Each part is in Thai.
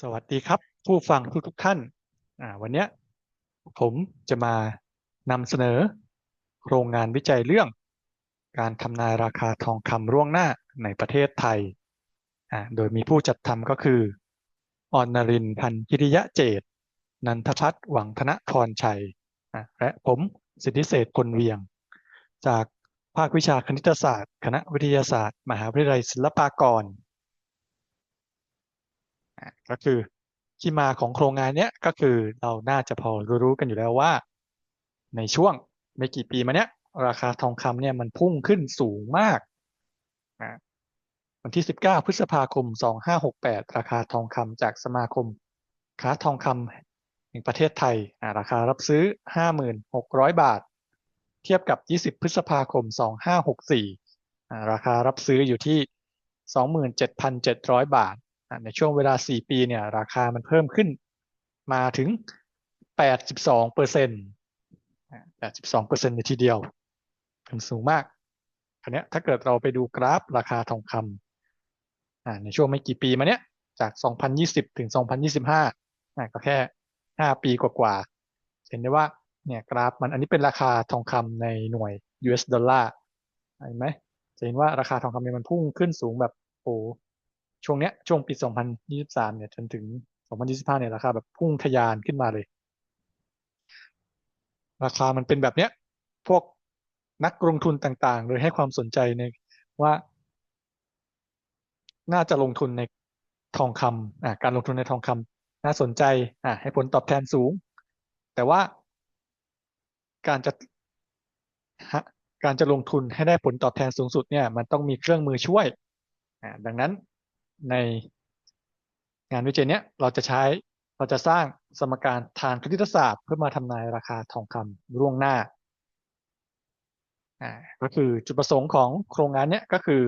สวัสดีครับ ผู้ฟังทุกทุกๆท่าน วันนี้ผมจะมานำเสนอโครงงานวิจัยเรื่อง การทำนายราคาทองคำล่วงหน้าในประเทศไทย โดยมีผู้จัดทำก็คือออนนรินพันธิริยะเจต นันทพัฒน์หวังธนพรชัย และผมสิทธิเศษพลเวียง จากภาควิชาคณิตศาสตร์ คณะวิทยาศาสตร์ มหาวิทยาลัยศิลปากร ก็คือที่มาของโครงงานเนี้ยก็คือเราน่าจะพอรู้กันอยู่แล้วว่า ในช่วงไม่กี่ปีมาเนี้ย ราคาทองคำเนี่ยมันพุ่งขึ้นสูงมากอะวันที่ 19 พฤษภาคม 2568 ราคาทองคำจากสมาคม ค้าทองคำแห่งประเทศไทยอะราคารับซื้อ 5,600 บาท เทียบกับ 20 พฤษภาคม 2564อะราคารับซื้ออยู่ที่ 27,700 บาทอะ ในช่วงเวลา 4 ปีเนี่ยราคามันเพิ่มขึ้นมาถึง 82เปอร์เซ็นต์82เปอร์เซ็นต์ในทีเดียวถึงสูงมากคราวนี้ถ้าเกิดเราไปดูกราฟราคาทองคำในช่วงไม่กี่ปีมาเนี้ยจาก 2020 ถึง 2025ก็แค่ 5 ปีกว่าๆเห็นได้ว่าเนี่ยกราฟมันอันนี้เป็นราคาทองคำในหน่วย US ดอลลาร์เห็นไหมจะเห็นว่าราคาทองคำเนี่ยมันพุ่งขึ้นสูงแบบโอ้ ช่วงเนี้ยช่วงปี 2023 เนี่ยจนถึง 2025 เนี่ยราคาแบบพุ่งทะยานขึ้นมาเลย ราคามันเป็นแบบเนี้ย พวกนักลงทุนต่างๆ เลยให้ความสนใจในว่า น่าจะลงทุนในทองคำอ่าการลงทุนในทองคำน่าสนใจอ่าให้ผลตอบแทนสูง แต่ว่าการจะฮะการจะลงทุนให้ได้ผลตอบแทนสูงสุดเนี่ย มันต้องมีเครื่องมือช่วยอ่าดังนั้น ในงานวิจัยเนี้ยเราจะใช้เราจะสร้างสมการทางคณิตศาสตร์ เพื่อมาทำนายราคาทองคำล่วงหน้าอ่าก็คือจุดประสงค์ของโครงงานเนี้ยก็คือ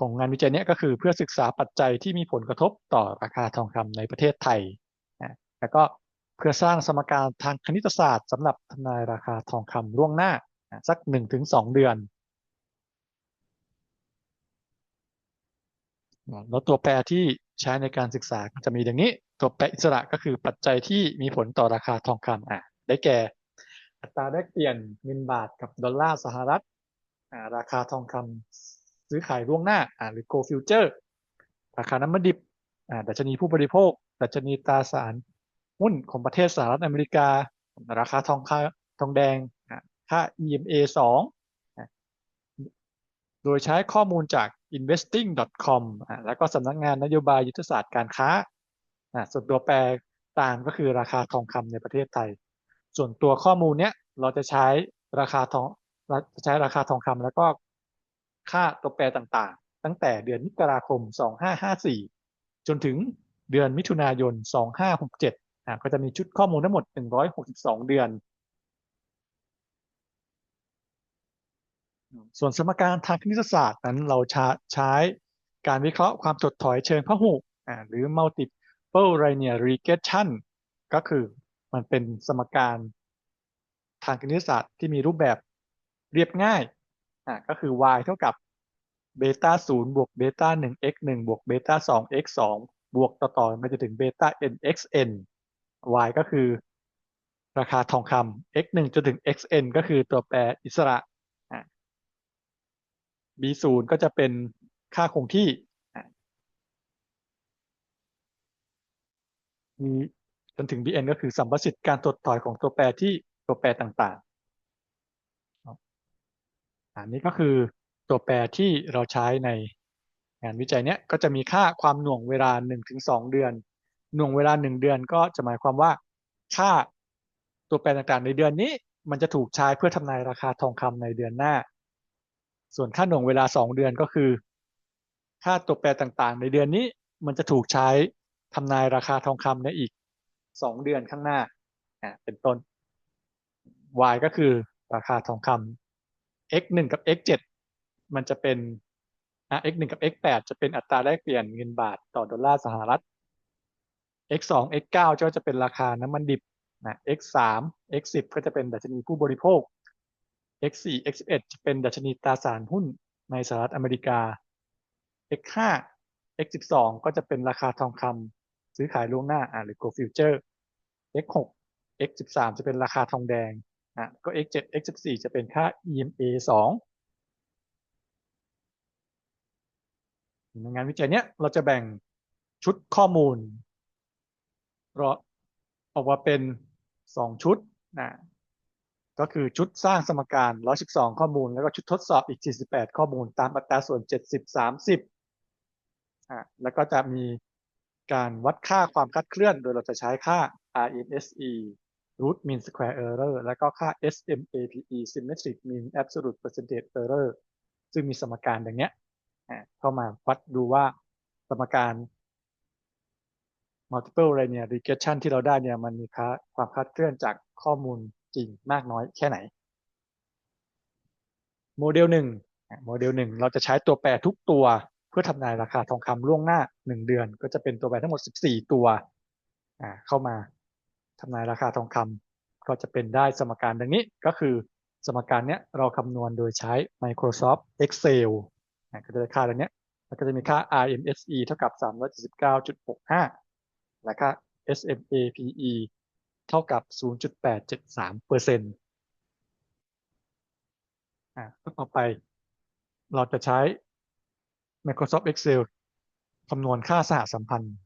ของงานวิจัยเนี้ยก็คือเพื่อศึกษาปัจจัยที่มีผลกระทบต่อราคาทองคำในประเทศไทยนะแล้วก็เพื่อสร้างสมการทางคณิตศาสตร์สำหรับทำนายราคาทองคำล่วงหน้าสักหนึ่งถึงสองเดือน แล้วตัวแปรที่ใช้ในการศึกษาก็จะมีอย่างนี้ ตัวแปรอิสระก็คือปัจจัยที่มีผลต่อราคาทองคำอะได้แก่ อัตราแลกเปลี่ยนเงินบาทกับดอลลาร์สหรัฐอ่าราคาทองคำซื้อขายล่วงหน้าอ่าหรือ go future ราคาน้ำมันดิบอ่าดัชนีผู้บริโภค ดัชนีตราสารหุ้นของประเทศสหรัฐอเมริกา ราคาทองคำทองแดงอ่าค่า EMA 2อะโดยใช้ข้อมูลจาก investing.com อ่าแล้วก็สำนักงานนโยบายยุทธศาสตร์การค้าอ่าส่วนตัวแปรตามก็คือราคาทองคำในประเทศไทย ส่วนตัวข้อมูลเนี้ยเราจะใช้ราคาทองจะใช้ราคาทองคำแล้วก็ค่าตัวแปรต่างๆ ตั้งแต่เดือนมกราคม 2554 จนถึงเดือนมิถุนายน 2567อ่าก็จะมีชุดข้อมูลทั้งหมด 162 เดือน ส่วนสมการทางคณิตศาสตร์นั้นเราใช้ใชการวิเคราะห์ความถดถอยเชิงพหุหรือ multiple linear regression ก็คือมันเป็นสมการทางคณิตศาสตร์ที่มีรูปแบบเรียบง่ายอ่าก็คือ y เท่ากับเบต้า0บวกเบต้า1 x 1บวกเบต้า2 x 2บวกต่อต่อไปจนถึงเบต้า n x n y ก็คือ ราคาทองคำ x 1จนถึง x n ก็คือตัวแปรอิสระ b 0 ก็จะเป็นค่าคงที่มีจนถึง bn ก็คือสัมประสิทธิ์การถดถอยของตัวแปรที่ตัวแปรต่างๆ อันนี้ก็คือตัวแปรที่เราใช้ในงานวิจัยเนี้ยก็จะมีค่าความหน่วงเวลา 1-2 เดือน หน่วงเวลา 1 เดือนก็จะหมายความว่าค่าตัวแปรต่างๆ ในเดือนนี้ มันจะถูกใช้เพื่อทำนายราคาทองคำในเดือนหน้า ส่วนค่าหน่วงเวลา 2 เดือนก็คือ ค่าตัวแปรต่างๆ ในเดือนนี้มันจะถูกใช้ทำนายราคาทองคำในอีก 2 เดือนข้างหน้าอ่าเป็นต้น y ก็คือราคาทองคำ x 1กับ x 7มันจะเป็นอะ x 1กับ x 8จะเป็นอัตราแลกเปลี่ยนเงินบาทต่อดอลลาร์สหรัฐ x 2 x 9ก็จะเป็นราคาน้ำมันดิบนะ x 3 x 10ก็จะเป็นดัชนีผู้บริโภค x 4 x 11 จะเป็นดัชนีตราสารหุ้นในสหรัฐอเมริกา x 5 x 12 ก็จะเป็นราคาทองคำซื้อขายล่วงหน้าหรือ go future x 6 x 13 จะเป็นราคาทองแดงอะก็ x 7 x 14 จะเป็นค่า EMA 2ในงานวิจัยเนี้ยเราจะแบ่งชุดข้อมูลเราออกมาเป็นสองชุดนะ ก็คือชุดสร้างสมการ 112 ข้อมูล แล้วก็ชุดทดสอบอีก 48 ข้อมูล ตามอัตราส่วน 70 30อ่าแล้วก็จะมีการวัดค่าความคลาดเคลื่อน โดยเราจะใช้ค่า RMSE root mean square error แล้วก็ค่า SMAPE symmetric mean absolute percentage error ซึ่งมีสมการอย่างเนี้ยเข้ามาวัดดูว่าสมการ multiple linear regression ที่เราได้เนี่ยมันมีค่าความคลาดเคลื่อนจากข้อมูล จริงมากน้อยแค่ไหน โมเดลหนึ่งโมเดลหนึ่งเราจะใช้ตัวแปรทุกตัวเพื่อทำนายราคาทองคำล่วงหน้า 1 เดือน ก็จะเป็นตัวแปรทั้งหมด 14 ตัวเข้ามาทำนายราคาทองคำก็จะเป็นได้สมการดังนี้ก็คือสมการเนี้ยเราคำนวณโดยใช้ Microsoft Excel ก็จะได้ค่าดังนี้แล้วก็จะมีค่า RMSE เท่ากับ 379.65 และค่า SMAPE เท่ากับ 0.873เปอร์เซ็นต์ต่อไป เราจะใช้ Microsoft Excel คำนวณค่าสหสัมพันธ์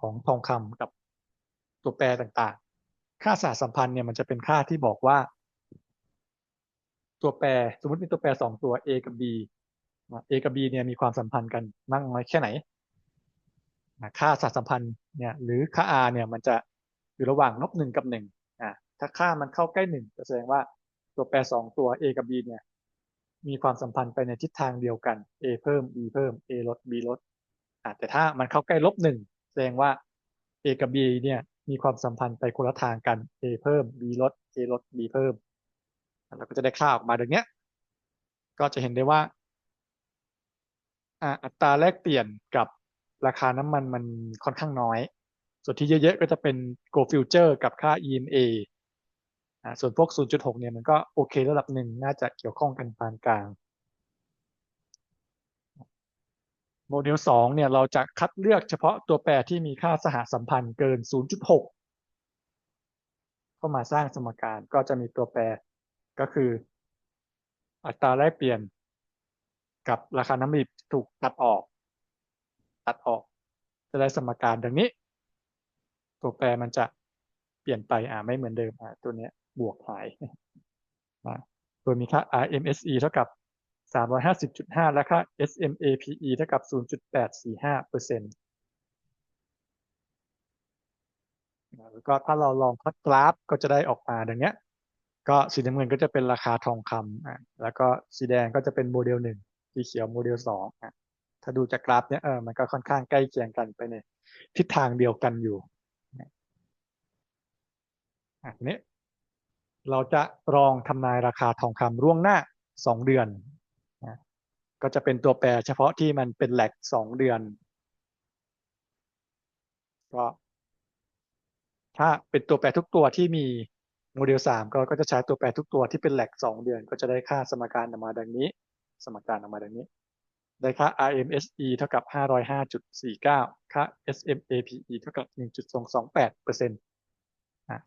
ของทองคำกับตัวแปรต่างๆ ค่าสหสัมพันธ์เนี่ยมันจะเป็นค่าที่บอกว่า ตัวแปรสมมติมีตัวแปรสองตัว A กับ B A กับ B เนี่ยมีความสัมพันธ์กันมากน้อยแค่ไหน ค่าสหสัมพันธ์เนี่ยหรือค่า R เนี่ยมันจะ อยู่ระหว่างลบหนึ่งกับหนึ่งอ่าถ้าค่ามันเข้าใกล้หนึ่งแสดงว่าตัวแปรสองตัว A กับ B เนี่ยมีความสัมพันธ์ไปในทิศทางเดียวกัน A เพิ่ม B เพิ่ม A ลด B ลดอ่าแต่ถ้ามันเข้าใกล้ลบหนึ่งแสดงว่า A กับ B เนี่ยมีความสัมพันธ์ไปคนละทางกัน A เพิ่ม B ลด A ลด B เพิ่มเราก็จะได้ค่าออกมาอย่างเนี้ย ก็จะเห็นได้ว่าอัตราแลกเปลี่ยนกับราคาน้ำมันมันค่อนข้างน้อย ส่วนที่เยอะๆก็จะเป็น Go Future กับค่า EMA ส่วนพวก 0.6 เนี่ยมันก็โอเคระดับหนึ่งน่าจะเกี่ยวข้องกันปานกลาง โมเดล 2 เนี่ยเราจะคัดเลือกเฉพาะตัวแปรที่มีค่าสหสัมพันธ์เกิน 0.6 เข้ามาสร้างสมการก็จะมีตัวแปรก็คือ อัตราแลกเปลี่ยน กับราคาน้ำมันถูกตัดออก ตัดออก จะได้สมการดังนี้ ตัวแปรมันจะเปลี่ยนไปอ่าไม่เหมือนเดิมอ่าตัวเนี้ยบวกหายนะโดยมีค่า RMSE เท่ากับ 350.5 และค่า SMAPE เท่ากับ 0.845เปอร์เซ็นต์แล้วก็ถ้าเราลองพัดกราฟก็จะได้ออกมาดังเนี้ย ก็สีน้ำเงินก็จะเป็นราคาทองคำอะแล้วก็สีแดงก็จะเป็นโมเดลหนึ่งสีเขียวโมเดลสองอะถ้าดูจากกราฟเนี้ยเออมันก็ค่อนข้างใกล้เคียงกันไปในทิศทางเดียวกันอยู่ อันนี้เราจะลองทำนายราคาทองคำร่วงหน้าสองเดือนนะก็จะเป็นตัวแปรเฉพาะที่มันเป็นแหลกสองเดือน ก็ถ้าเป็นตัวแปรทุกตัวที่มีโมเดลสามก็จะใช้ตัวแปรทุกตัวที่เป็นแหลกสองเดือน ก็จะได้ค่าสมการออกมาดังนี้ สมการออกมาดังนี้ ได้ค่า RMSE เท่ากับ 505.49 ค่า SMAPE เท่ากับ 1.228เปอร์เซ็นต์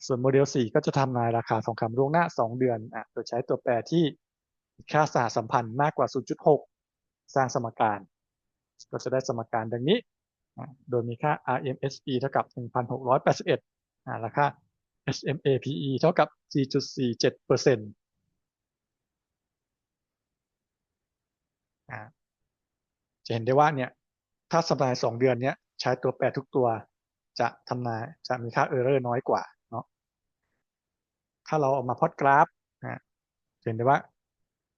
ส่วนโมเดล 4 ก็จะทำนายราคาทองคำล่วงหน้า 2 เดือนอโดยใช้ตัวแปรที่ค่าสหสัมพันธ์มากกว่า 0.6 สร้างสมการ ก็จะได้สมการดังนี้ โดยมีค่า RMSE เท่ากับ 1,681ราคา SMAPE เท่ากับ 4.47เปอร์เซ็นต์จะเห็นได้ว่าเนี่ยถ้าสัมายสองเดือนเนี้ยใช้ตัวแปรทุกตัวจะทำนายจะมีค่าเออร์เรอร์น้อยกว่า ถ้าเราเอามาพอดกราฟนะเห็นได้ว่า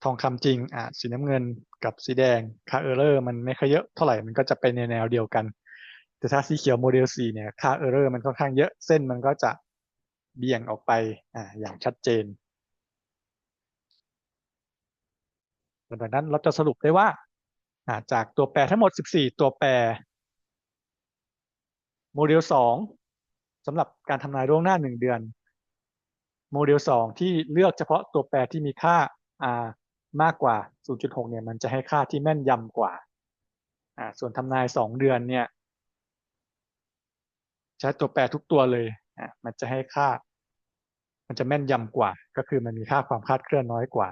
ทองคำจริงอะสีน้ำเงินกับสีแดงค่าเออร์เรอร์มันไม่ค่อยเยอะเท่าไหร่มันก็จะไปในแนวเดียวกัน แต่ถ้าสีเขียวโมเดล 4 เนี่ยค่าเออร์เรอร์มันค่อนข้างเยอะเส้นมันก็จะเบี่ยงออกไปอ่าอย่างชัดเจนดังนั้นเราจะสรุปได้ว่าจากตัวแปรทั้งหมด 14 ตัวแปร โมเดลสองสำหรับการทำนายล่วงหน้าหนึ่งเดือน โมเดลสองที่เลือกเฉพาะตัวแปรที่มีค่า r มากกว่า 0.6 เนี่ย มันจะให้ค่าที่แม่นยำกว่า ส่วนทำนายสองเดือนเนี่ย ใช้ตัวแปรทุกตัวเลยอะมันจะให้ค่า มันจะแม่นยำกว่า ก็คือมันมีค่าความคลาดเคลื่อนน้อยกว่า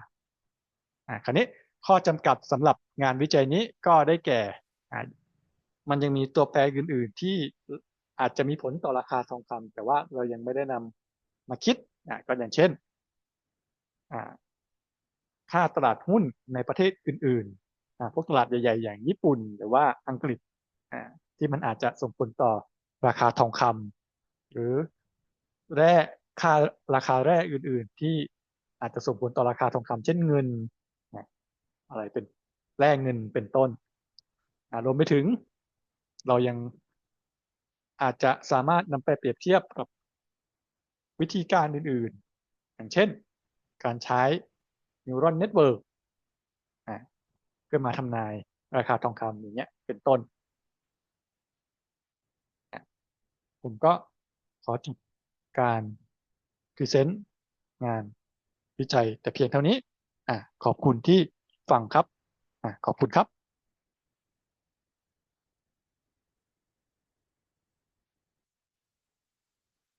อะคราวนี้ข้อจำกัดสำหรับงานวิจัยนี้ก็ได้แก่อะมันยังมีตัวแปรอื่น ๆ ที่อาจจะมีผลต่อราคาทองคำแต่ว่าเรายังไม่ได้นำมาคิด อะก็อย่างเช่นค่าตลาดหุ้นในประเทศอื่นๆพวกตลาดใหญ่ๆ อย่างญี่ปุ่น หรือว่าอังกฤษที่มันอาจจะส่งผลต่อราคาทองคำหรือแร่ค่าราคาแร่อื่นๆ ที่อาจจะส่งผลต่อราคาทองคำเช่นเงินนะอะไรเป็นแร่เงินเป็นต้นรวมไปถึง เรายังอาจจะสามารถนำไปเปรียบเทียบกับ วิธีการอื่นๆ อย่างเช่น การใช้ neural network เพื่อมาทำนายราคาทองคำอย่างเงี้ยเป็นต้น ผมก็ขอจบการพรีเซนต์งานวิจัยแต่เพียงเท่านี้ อ่ขอบคุณที่ฟังครับ อ่ขอบคุณครับ